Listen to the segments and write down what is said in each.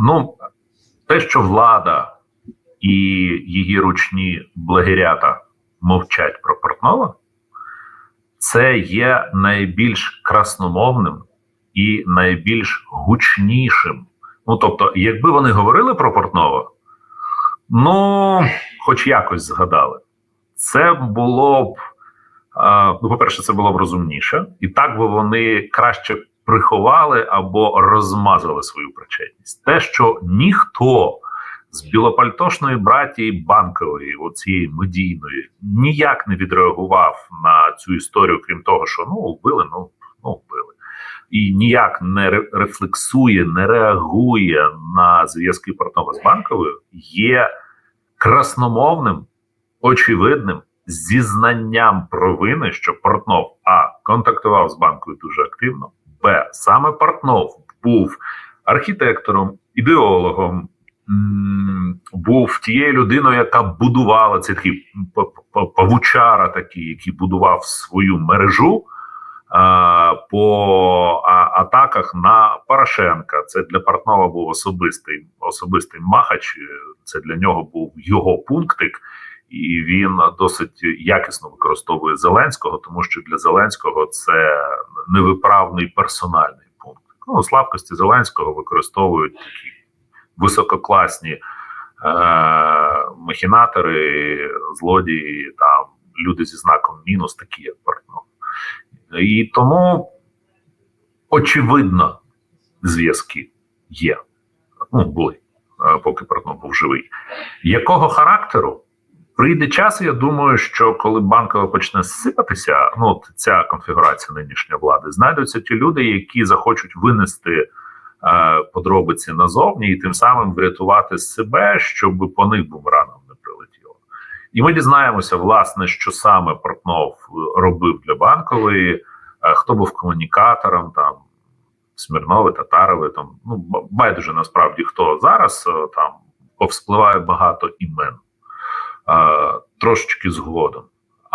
Ну, те, що влада і її ручні благирята мовчать про Портнова, це є найбільш красномовним і найбільш гучнішим. Ну, тобто, якби вони говорили про Портнова, ну, хоч якось згадали, це було б, ну, по-перше, це було б розумніше, і так би вони краще приховали або розмазали свою причетність. Те, що ніхто з білопальтошної братії банкової, оцієї медійної, ніяк не відреагував на цю історію, крім того, що ну вбили, ну ну вбили. І ніяк не рефлексує, не реагує на зв'язки Портнова з банковою, є красномовним, очевидним зізнанням провини, що Портнов а контактував з банкою дуже активно. Саме Портнов був архітектором, ідеологом, був тією людиною, яка будувала п- п- павучара, такий, який будував свою мережу по атаках на Порошенка. Це для Портнова був особистий особистий махач. Це для нього був його пунктик. І він досить якісно використовує Зеленського, тому що для Зеленського це невиправний персональний пункт. Ну, слабкості Зеленського використовують такі висококласні е, махінатори, злодії, там люди зі знаком мінус, такі як Портнов. І тому очевидно зв'язки є. Ну, були, е, поки Портнов був живий. Якого характеру? Прийде час, я думаю, що коли банкова почне сипатися, ну от ця конфігурація нинішньої влади, знайдуться ті люди, які захочуть винести е, подробиці назовні і тим самим врятувати себе, щоб по них бумераном не прилетіло. І ми дізнаємося, власне, що саме Портнов робив для банкової, е, хто був комунікатором, там Смірнови, Татарови, там ну байдуже насправді хто зараз е, там повспливає багато імен е, трошечки згодом.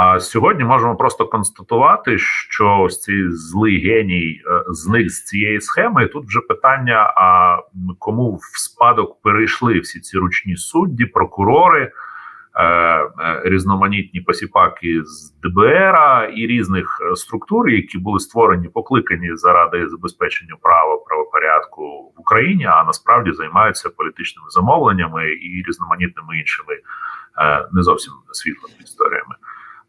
А сьогодні можемо просто констатувати, що ось цей злий геній е, зник з цієї схеми. І тут вже питання: а кому в спадок перейшли всі ці ручні судді, прокурори, е, е, різноманітні посіпаки з ДБР і різних е, структур, які були створені, покликані заради забезпечення права правопорядку в Україні, а насправді займаються політичними замовленнями і різноманітними іншими е, не зовсім світлими історіями.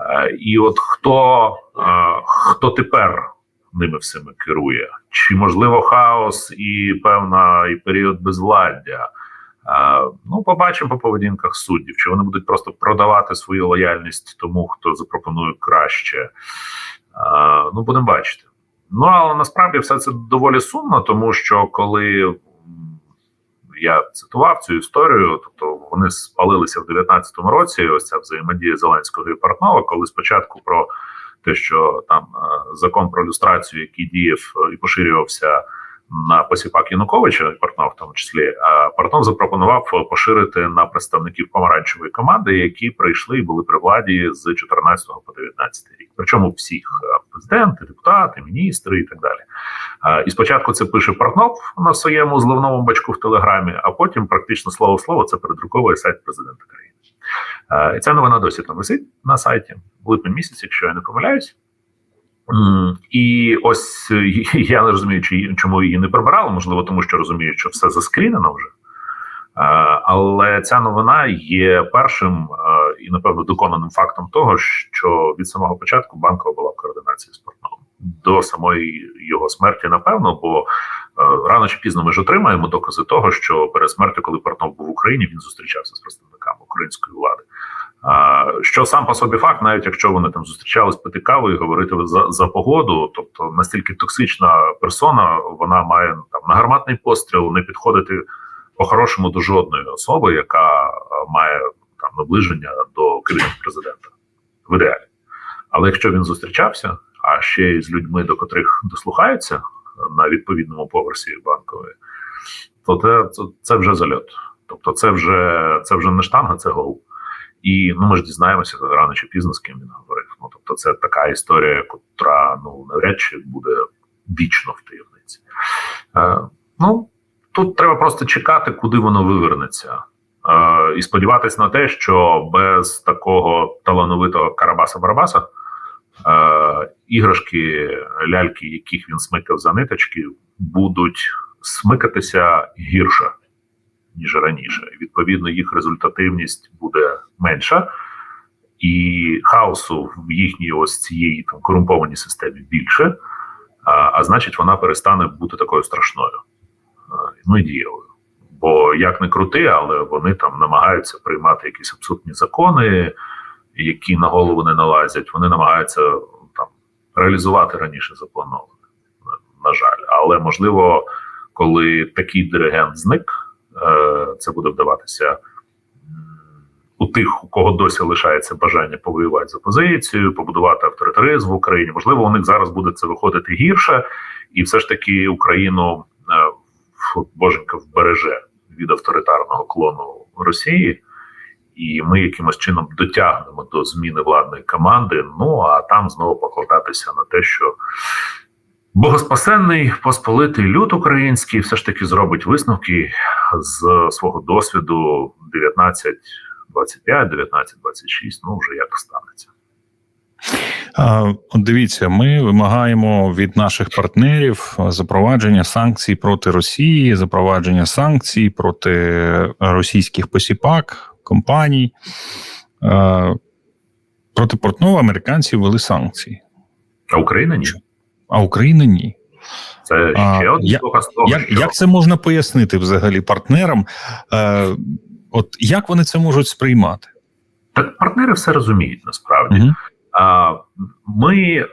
Е, І от хто, е, хто тепер ними всіми керує? Чи можливо хаос і певна і період безвладдя? Е, Ну, побачимо по поведінках суддів, чи вони будуть просто продавати свою лояльність тому, хто запропонує краще. Е, Ну, будемо бачити. Ну, але насправді все це доволі сумно, тому що коли я цитував цю історію, тобто вони спалилися в 19-му році. Ось ця взаємодія Зеленського і Портнова, коли спочатку про те, що там е, закон про люстрацію, який діяв е, і поширювався на посіпак Януковича, Портнов в тому числі, а Портнов запропонував е, поширити на представників помаранчевої команди, які прийшли і були при владі з 14 по 19 рік. Причому всіх е, президенти, депутати, міністри і так далі. І спочатку це пише Портнов на своєму зливному бачку в Телеграмі, а потім практично слово в слово це передруковує сайт президента країни. І ця новина досі там висить на сайті в липні місяці, якщо я не помиляюсь. І ось я не розумію, чому її не прибирали, можливо, тому що розумію, що все заскрінено вже. Але ця новина є першим і, напевно, доконаним фактом того, що від самого початку банкова була в координації з Портновим. До самої його смерті, напевно, бо е, рано чи пізно ми ж отримаємо докази того, що перед смертю, коли Портнов був в Україні, він зустрічався з представниками української влади. Що сам по собі факт, навіть якщо вони там зустрічались пити каву і говорити за, за погоду, тобто настільки токсична персона, вона має там на гарматний постріл не підходити по-хорошому до жодної особи, яка е, має там наближення до кабінету президента в ідеалі. Але якщо він зустрічався, а ще з людьми, до котрих дослухаються на відповідному поверсі банкової, то це, це, вже зальот. Тобто, це вже це вже не штанга, це гол. І ну ми ж дізнаємося рано чи пізно з ким він говорив. Ну тобто, це така історія, яка ну навряд чи буде вічно в таємниці. Е, ну тут треба просто чекати, куди воно вивернеться. Е, і сподіватися на те, що без такого талановитого Карабаса-Барабаса е, іграшки, ляльки, яких він смикав за ниточки, будуть смикатися гірше, ніж раніше. Відповідно, їх результативність буде менша, і хаосу в їхній ось цієї там корумпованій системі більше, а, а значить, вона перестане бути такою страшною. Ну і дієвою. Бо як не крути, але вони там намагаються приймати якісь абсурдні закони, які на голову не налазять. Вони намагаються реалізувати раніше заплановане. На- жаль, але можливо, коли такий диригент зник, е, це буде вдаватися у тих, у кого досі лишається бажання повоювати за позицію, побудувати авторитаризм в Україні. Можливо, у них зараз буде це виходити гірше, і все ж таки Україну е, боженька вбереже від авторитарного клону Росії, і ми якимось чином дотягнемо до зміни владної команди. Ну а там знову покладатися на те, що богоспасенний посполитий люд український все ж таки зробить висновки з свого досвіду 19, 25, 19, 26, ну вже як станеться. А, от Дивіться, ми вимагаємо від наших партнерів запровадження санкцій проти Росії, запровадження санкцій проти російських посіпак, компаній. Проти Портнова американці ввели санкції, А Україна ні. а Україна ні. Це ще один я- того, Як, що як це можна пояснити взагалі партнерам? Е, от як вони це можуть сприймати? так партнери все розуміють насправді. Угу. Ми е,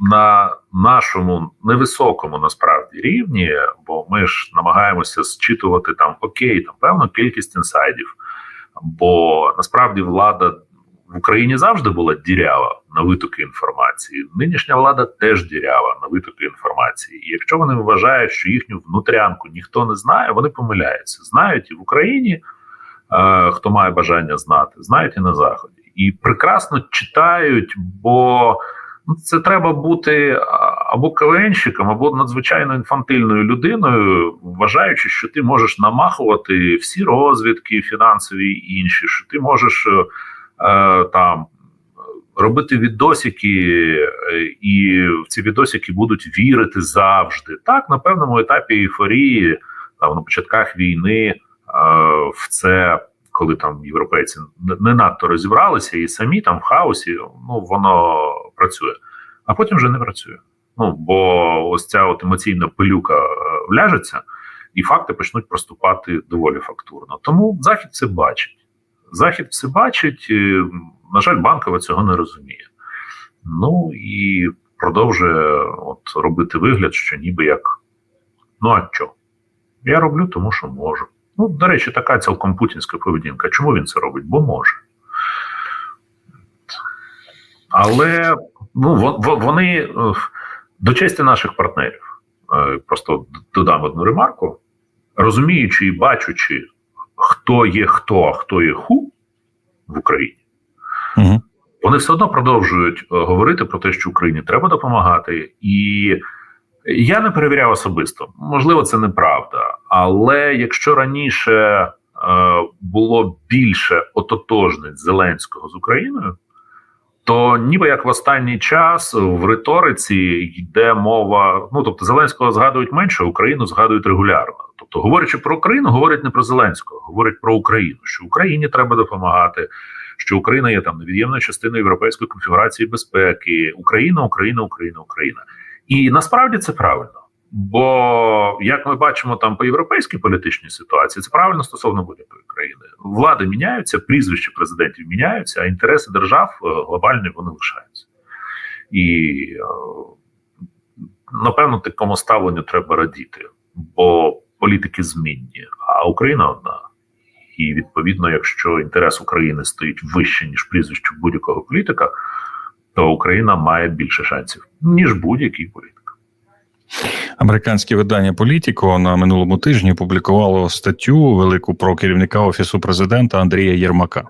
на нашому невисокому насправді рівні, бо ми ж намагаємося зчитувати там окей, там певну кількість інсайдів. Бо насправді влада в Україні завжди була дірява на витоки інформації. Нинішня влада теж дірява на витоки інформації. І якщо вони вважають, що їхню внутрянку ніхто не знає, вони помиляються. Знають і в Україні, е, хто має бажання знати, знають і на заході і прекрасно читають, бо ну, це треба бути або КВНщиком, або надзвичайно інфантильною людиною, вважаючи, що ти можеш намахувати всі розвідки, фінансові і інші, що ти можеш е, там. Робити відосики, е, і в ці відосики будуть вірити завжди. Так, на певному етапі ейфорії, там на початках війни, е, в це коли там європейці не- надто розібралися і самі там в хаосі, ну воно працює, а потім вже не працює. Ну бо ось ця от емоційна пилюка е, вляжеться, і факти почнуть проступати доволі фактурно. Тому захід це бачить. Захід це бачить. На жаль, банкова цього не розуміє. Ну і продовжує от робити вигляд, що ніби як ну а що? Я роблю, тому що можу. Ну, до речі, така цілком путінська поведінка. Чому він це робить? Бо може. Але ну, вон- вон- вони е, до честі наших партнерів. е, Просто додам одну ремарку. Розуміючи і бачучи, хто є хто, а хто є ху в Україні, Угу. вони все одно продовжують е, говорити про те, що Україні треба допомагати, і я не перевіряв особисто. Можливо, це неправда. Але якщо раніше е, було більше ототожниць Зеленського з Україною, то ніби як в останній час в риториці йде мова. Ну тобто, Зеленського згадують менше, Україну згадують регулярно. Тобто, говорячи про Україну, говорять не про Зеленського, говорять про Україну, що Україні треба допомагати. Що Україна є там невід'ємною частиною європейської конфігурації безпеки, Україна, Україна, Україна, Україна. І насправді це правильно. Бо як ми бачимо там по європейській політичній ситуації, це правильно стосовно будь-якої країни. Влади міняються, прізвища президентів міняються, а інтереси держав е, глобальні вони лишаються. І е, напевно такому ставленню треба радіти, бо політики змінні, а Україна одна. І відповідно, якщо інтерес України стоїть вище ніж прізвище будь-якого політика, то Україна має більше шансів ніж будь-який політик. Американське видання Політіко на минулому тижні опублікувало статтю велику про керівника офісу президента Андрія Єрмака.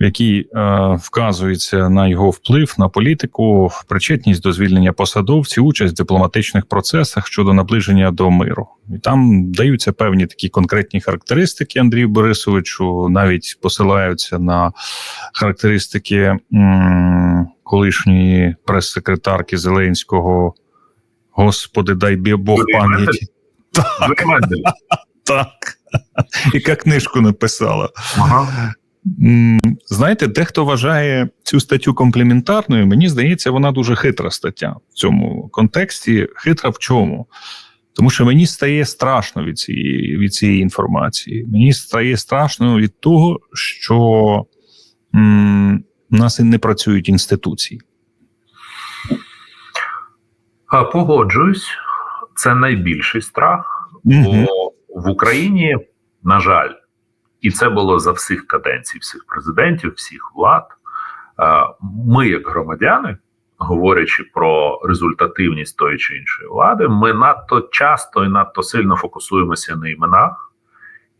В якій е, вказується на його вплив на політику, причетність до звільнення посадовців, участь в дипломатичних процесах щодо наближення до миру. І там даються певні такі конкретні характеристики Андрію Борисовичу, навіть посилаються на характеристики м, колишньої прес-секретарки Зеленського. Господи, дай бі Бог пам'яті. Так, так. Яка книжку написала. Ага. Знаєте, дехто вважає цю статтю компліментарною. Мені здається, вона дуже хитра стаття в цьому контексті. Хитра в чому? Тому що мені стає страшно від цієї, від цієї інформації. Мені стає страшно від того, що м, у нас і не працюють інституції. А, Погоджуюсь, це найбільший страх, бо в Україні, на жаль, і це було за всіх каденцій, всіх президентів, всіх влад. Ми, як громадяни, говорячи про результативність тої чи іншої влади, ми надто часто і надто сильно фокусуємося на іменах,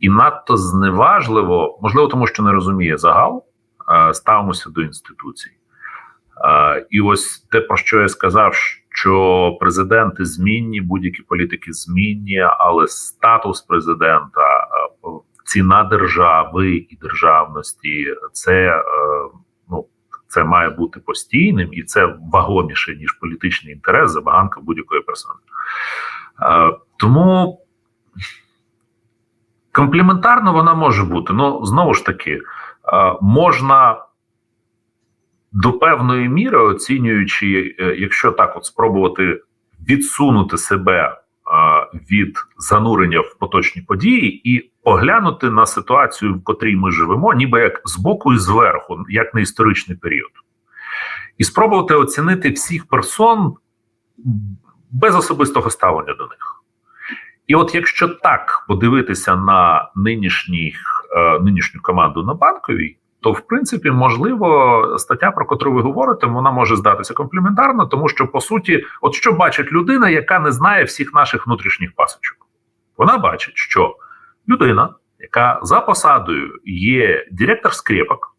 і надто зневажливо, можливо, тому що не розуміє загал, ставимося до інституцій. І ось те, про що я сказав, що президенти змінні, будь-які політики змінні, але статус президента, ціна держави і державності, це, е, ну, це має бути постійним, і це вагоміше ніж політичний інтерес, забаганка будь-якої персони. Е, Тому компліментарно вона може бути. Ну знову ж таки, е, можна до певної міри оцінюючи, якщо так от спробувати відсунути себе від занурення в поточні події і поглянути на ситуацію, в котрій ми живемо, ніби як збоку і зверху, як на історичний період, і спробувати оцінити всіх персон без особистого ставлення до них. І от якщо так подивитися на нинішніх, е, нинішню команду на банковій, то в принципі можливо стаття, про котру ви говорите, вона може здатися компліментарно, тому що по суті, от що бачить людина, яка не знає всіх наших внутрішніх пасочок, вона бачить, що людина, яка за посадою є директор скрепок,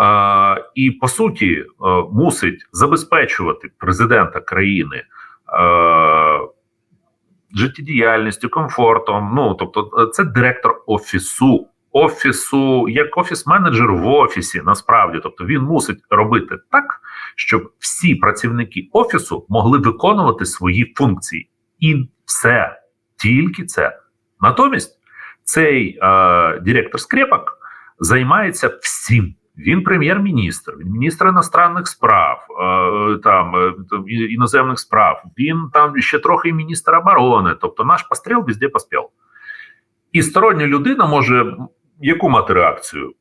е, і по суті е, мусить забезпечувати президента країни. Е, Життєдіяльністю, комфортом. Ну тобто, е, це директор офісу, офісу, як офіс-менеджер в офісі. Насправді, тобто він мусить робити так, щоб всі працівники офісу могли виконувати свої функції, і все тільки це. Натомість цей е, директор скрепок займається всім. Він прем'єр-міністр, він міністр іностранних справ, е, там е, іноземних справ. Він там ще трохи міністр оборони. Тобто наш постріл везде поспів. І стороння людина може яку мати реакцію?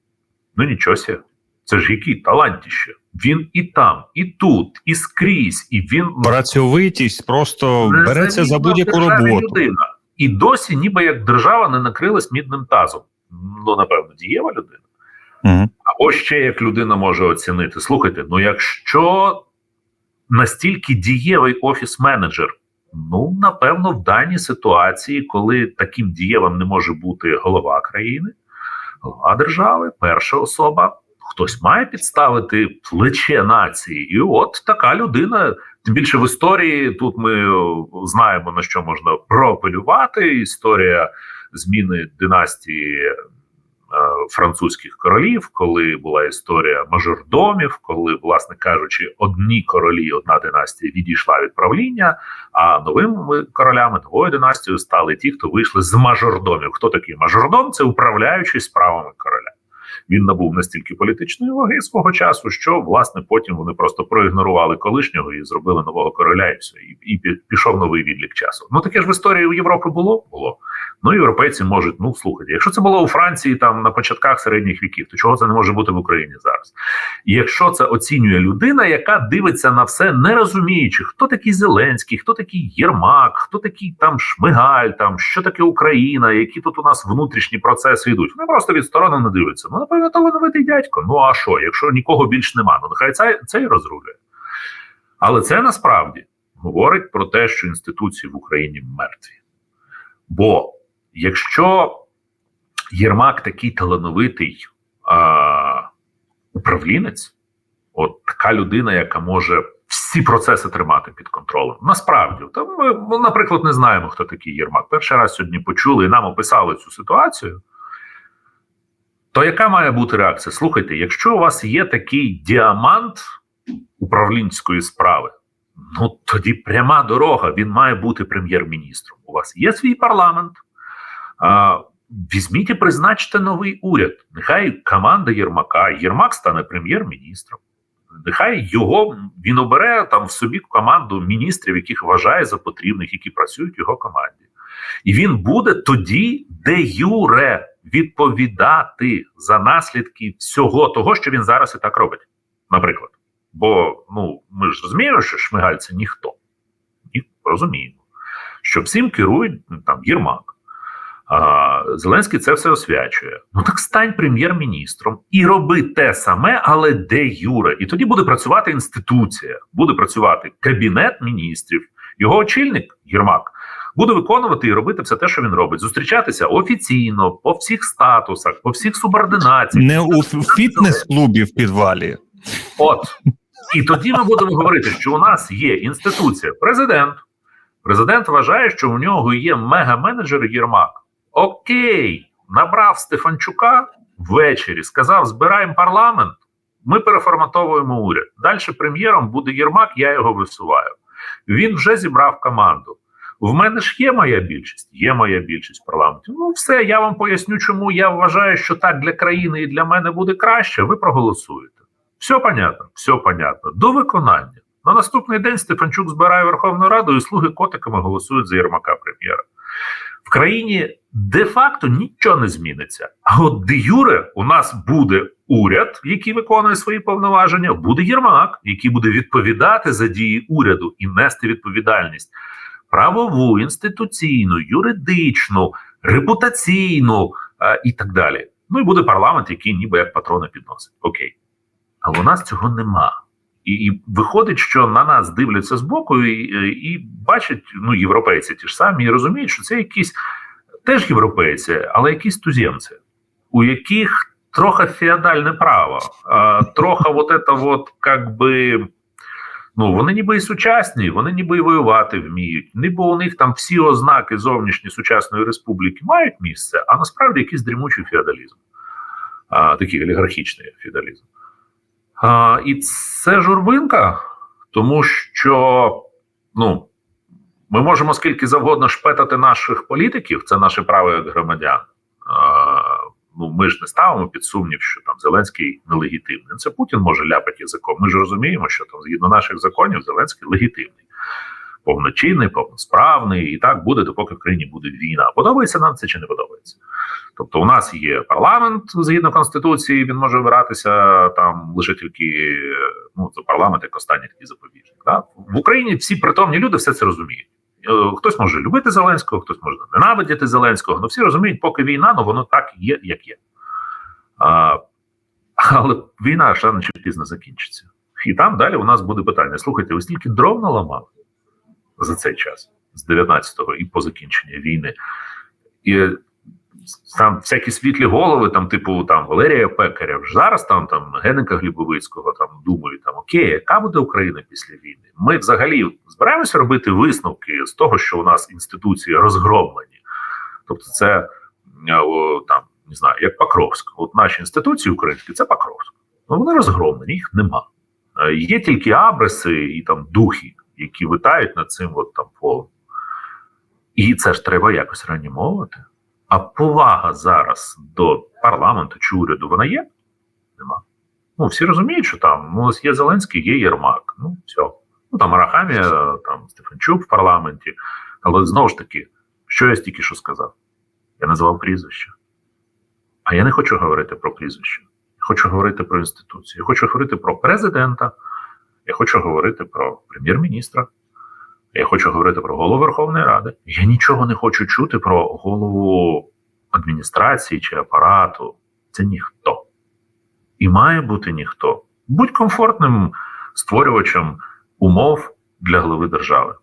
Ну нічого ся. Це ж який талантіще. Він і там, і тут, і скрізь, і він Працьовитість просто береться за будь-яку роботу. Людина. І досі, ніби як держава не накрилась мідним тазом. Ну, напевно, дієва людина. Мгм. Або ще як людина може оцінити. Слухайте, ну якщо настільки дієвий офіс-менеджер, ну напевно, в даній ситуації, коли таким дієвим не може бути голова країни, голова держави, перша особа, хтось має підставити плече нації. І от така людина. Тим більше в історії тут ми знаємо на що можна проапелювати. Історія зміни династії е, французьких королів, коли була історія мажордомів, коли, власне кажучи, одні королі, одна династія відійшла від правління, а новими королями новою династією стали ті, хто вийшли з мажордомів. Хто такий мажордом? Це управляючий справами короля. Він набув настільки політичної ваги свого часу, що власне потім вони просто проігнорували колишнього і зробили нового короля, і все, і, і пішов новий відлік часу. Ну таке ж в історії у Європи було було. Ну, європейці можуть, ну слухайте, якщо це було у Франції там на початках середніх віків, то чого це не може бути в Україні зараз? І якщо це оцінює людина, яка дивиться на все, не розуміючи, хто такий Зеленський, хто такий Єрмак, хто такий там Шмигаль, там що таке Україна, які тут у нас внутрішні процеси йдуть. Вони просто відсторонено дивляться. Ну, напевно, талановитий дядько. Ну а що, якщо нікого більш нема, ну нехай це, це і розрулює. Але це насправді говорить про те, що інституції в Україні мертві. Бо якщо Єрмак такий талановитий а, управлінець, от така людина, яка може всі процеси тримати під контролем. Насправді, там ми, наприклад, не знаємо, хто такий Єрмак. Перший раз сьогодні почули і нам описали цю ситуацію. То яка має бути реакція? Слухайте, якщо у вас є такий діамант управлінської справи, ну тоді пряма дорога. Він має бути прем'єр-міністром. У вас є свій парламент. Візьміть і призначте новий уряд. Нехай команда Єрмака, Єрмак стане прем'єр-міністром. Нехай його він обере там в собі команду міністрів, яких вважає за потрібних, які працюють в його команді. І він буде тоді, де юре відповідати за наслідки всього того, що він зараз і так робить. Наприклад. Бо ну ми ж розуміємо, що Шмигаль це ніхто. І розуміємо, що всім керують ну, там Єрмак. А, Зеленський це все освячує. Ну так стань прем'єр-міністром і роби те саме, але де Юре. І тоді буде працювати інституція, буде працювати кабінет міністрів, його очільник Єрмак буде виконувати і робити все те, що він робить. Зустрічатися офіційно по всіх статусах, по всіх субординаціях. Не у фітнес-клубі в підвалі. От і тоді ми будемо говорити, що у нас є інституція, президент. Президент вважає, що у нього є мега-менеджер Єрмак. Окей, набрав Стефанчука ввечері, сказав: збираємо парламент, ми переформатовуємо уряд. Далі прем'єром буде Єрмак, я його висуваю. Він вже зібрав команду. В мене ж є моя більшість, є моя більшість в парламенті. Ну, все, я вам поясню, чому я вважаю, що так для країни і для мене буде краще. Ви проголосуєте. Все понятно, все понятно. До виконання. На наступний день Стефанчук збирає Верховну Раду і слуги котиками голосують за Єрмака прем'єра. В країні де-факто нічого не зміниться. А от де Юре у нас буде уряд, який виконує свої повноваження, буде Єрмак, який буде відповідати за дії уряду і нести відповідальність правову, інституційну, юридичну, репутаційну е, і так далі. Ну і буде парламент, який ніби як патрони підносить. Окей. Але у нас цього нема. І, і виходить, що на нас дивляться збоку і, і бачать ну, європейці ті ж самі, і розуміють, що це якісь теж європейці, але якісь туземці, у яких трохи феодальне право, а, трохи вот это вот, как би, ну, вони ніби і сучасні, вони ніби і воювати вміють, ніби у них там всі ознаки зовнішні сучасної республіки мають місце, а насправді якийсь дрімучий феодалізм, а, такий олігархічний феодалізм. А, І це журбинка, тому що ну, ми можемо скільки завгодно шпетати наших політиків, це наше право як громадян. А, ну, Ми ж не ставимо під сумнів, що там Зеленський нелегітимний. Це Путін може ляпати язиком. Ми ж розуміємо, що там згідно наших законів Зеленський легітимний, повночинний, повносправний, і так буде, допоки в країні буде війна. Подобається нам це чи не подобається? Тобто, у нас є парламент згідно конституції, він може обиратися там лише тільки ну це парламент, як останній такий запобіжник. Так? В Україні всі притомні люди все це розуміють. Е, Хтось може любити Зеленського, хтось може ненавидіти Зеленського. Ну всі розуміють, поки війна, ну воно так є, як є. А, але війна ж рано чи пізно закінчиться. І там далі у нас буде питання: слухайте, ви стільки дров наламали за цей час, з 19-го і по закінченню війни. І там всякі світлі голови, там, типу там Валерія Пекаря, вже зараз там там Генника Глібовицького там думають, там окей, яка буде Україна після війни? Ми взагалі збираємося робити висновки з того, що у нас інституції розгромлені. Тобто, це там не знаю, як Покровськ. От наші інституції українські це Покровськ. Ну вони розгромлені, їх нема. Е, Є тільки абреси і там духи, які витають над цим от там полем. І це ж треба якось реанімовувати. А повага зараз до парламенту чи уряду вона є? Нема. Ну, всі розуміють, що там ну, є Зеленський, є Єрмак. Ну, все. Ну там Арахамія, там Стефанчук в парламенті. Але знову ж таки, що я стільки що сказав? Я назвав прізвище. А я не хочу говорити про прізвище. Я хочу говорити про інституцію. Я хочу говорити про президента. Я хочу говорити про прем'єр-міністра. Я хочу говорити про голову Верховної Ради. Я нічого не хочу чути про голову адміністрації чи апарату. Це ніхто. І має бути ніхто. Будь комфортним створювачем умов для голови держави.